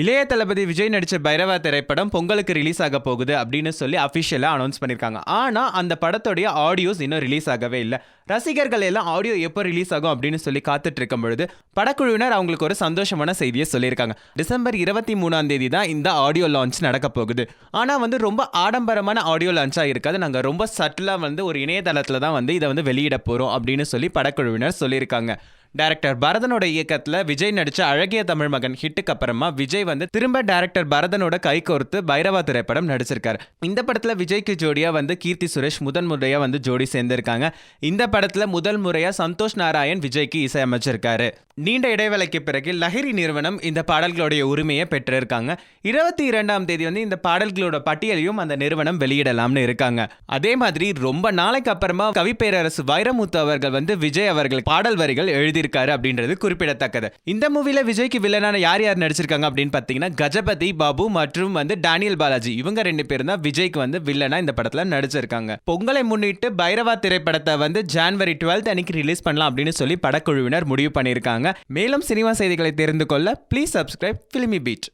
இளைய தளபதி விஜய் நடிச்ச பைரவா திரைப்படம் பொங்கலுக்கு ரிலீஸ் ஆக போகுது அப்படின்னு சொல்லி அஃபிஷியலாக அனௌன்ஸ் பண்ணியிருக்காங்க ஆனால் அந்த படத்துடைய ஆடியோஸ் இன்னும் ரிலீஸ் ஆகவே இல்லை. ரசிகர்கள் எல்லாம் ஆடியோ எப்போ ரிலீஸ் ஆகும் அப்படின்னு சொல்லி காத்துட்டு இருக்கும் பொழுது படக்குழுவினர் அவங்களுக்கு ஒரு சந்தோஷமான செய்தியை சொல்லியிருக்காங்க. டிசம்பர் இருபத்தி மூணாம் தேதி தான் இந்த ஆடியோ லான்ச் நடக்க போகுது. ஆனால் வந்து ரொம்ப ஆடம்பரமான ஆடியோ லான்ச்சாக இருக்காது. நாங்கள் ரொம்ப சட்டிலாக வந்து ஒரு இணையதளத்தில் தான் வந்து இதை வந்து வெளியிட போகிறோம் அப்படின்னு சொல்லி படக்குழுவினர் சொல்லியிருக்காங்க. டைரக்டர் பரதனோட இயக்கத்தில் விஜய் நடித்த அழகிய தமிழ் மகன் ஹிட்டுக்கு அப்புறமா விஜய் வந்து திரும்ப டைரக்டர் பரதனோட கை கோர்த்து பைரவா திரைப்படம் நடிச்சிருக்காரு. இந்த படத்தில் விஜய்க்கு ஜோடியாக வந்து கீர்த்தி சுரேஷ் முதன் முறையாக வந்து ஜோடி சேர்ந்திருக்காங்க. இந்த படத்தில் முதல் முறையாக சந்தோஷ் நாராயண் விஜய்க்கு இசையமைச்சிருக்காரு. நீண்ட இடைவேளைக்கு பிறகு லஹரி நிறுவனம் இந்த பாடல்களுடைய உரிமையை பெற்றிருக்காங்க. இருபத்தி இரண்டாம் தேதி வந்து இந்த பாடல்களோட பட்டியலையும் அந்த நிறுவனம் வெளியிடலாம்னு இருக்காங்க. அதே மாதிரி ரொம்ப நாளைக்கு அப்புறமா கவிப்பேரரசு வைரமுத்து அவர்கள் வந்து விஜய் அவர்கள் பாடல் வரிகள் எழுதியிருக்காரு அப்படின்றது குறிப்பிடத்தக்கது. இந்த மூவில விஜய்க்கு வில்லனான யார் யார் நடிச்சிருக்காங்க அப்படின்னு பார்த்தீங்கன்னா கஜபதி பாபு மற்றும் வந்து டேனியல் பாலாஜி. இவங்க ரெண்டு பேரும் தான் விஜய்க்கு வந்து வில்லனா இந்த படத்துல நடிச்சிருக்காங்க. பொங்கலை முன்னிட்டு பைரவா திரைப்படத்தை வந்து ஜான்வரி டுவெல்த் அன்னைக்கு ரிலீஸ் பண்ணலாம் அப்படின்னு சொல்லி படக்குழுவினர் முடிவு பண்ணியிருக்காங்க. மேலும் சினிமா செய்திகளை தெரிந்து கொள்ள ப்ளீஸ் சப்ஸ்கிரைப் ஃபிலிமி பீட்